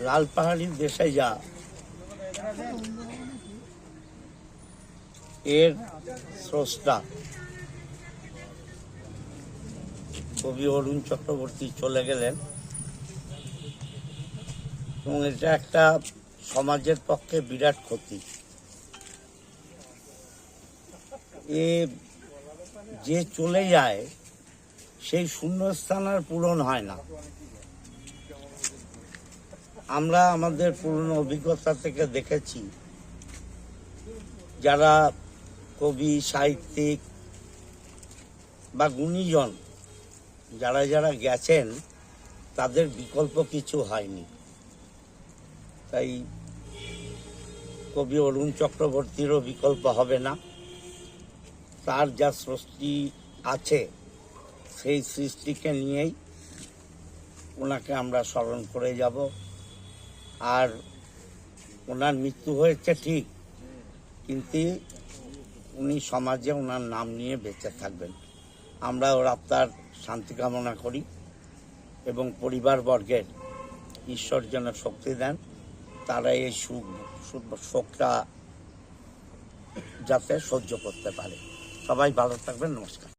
লালপাহাড়ি দেশে যা। এর স্রষ্টা কবি অরুণ চক্রবর্তী চলে গেলেন। এবং এটা একটা সমাজের পক্ষে বিরাট ক্ষতি। এ যে চলে যায়, সেই শূন্যস্থান আর পূরণ হয় না। আমরা আমাদের পুরনো অভিজ্ঞতা থেকে দেখেছি, যারা কবি, সাহিত্যিক বা গুণীজন, যারা যারা গেছেন, তাদের বিকল্প কিছু হয়নি। তাই কবি অরুণ চক্রবর্তীরও বিকল্প হবে না। তার যা সৃষ্টি আছে, সেই সৃষ্টিকে নিয়েই ওনাকে আমরা স্মরণ করে যাব। আর ওনার মৃত্যু হয়েছে ঠিক, কিন্তু উনি সমাজে ওনার নাম নিয়ে বেঁচে থাকবেন। আমরা ওর আত্মার শান্তি কামনা করি এবং পরিবারবর্গের ঈশ্বর যেন শক্তি দেন তারা এই সুখ, শোকটা যাতে সহ্য করতে পারে। সবাই ভালো থাকবেন, নমস্কার।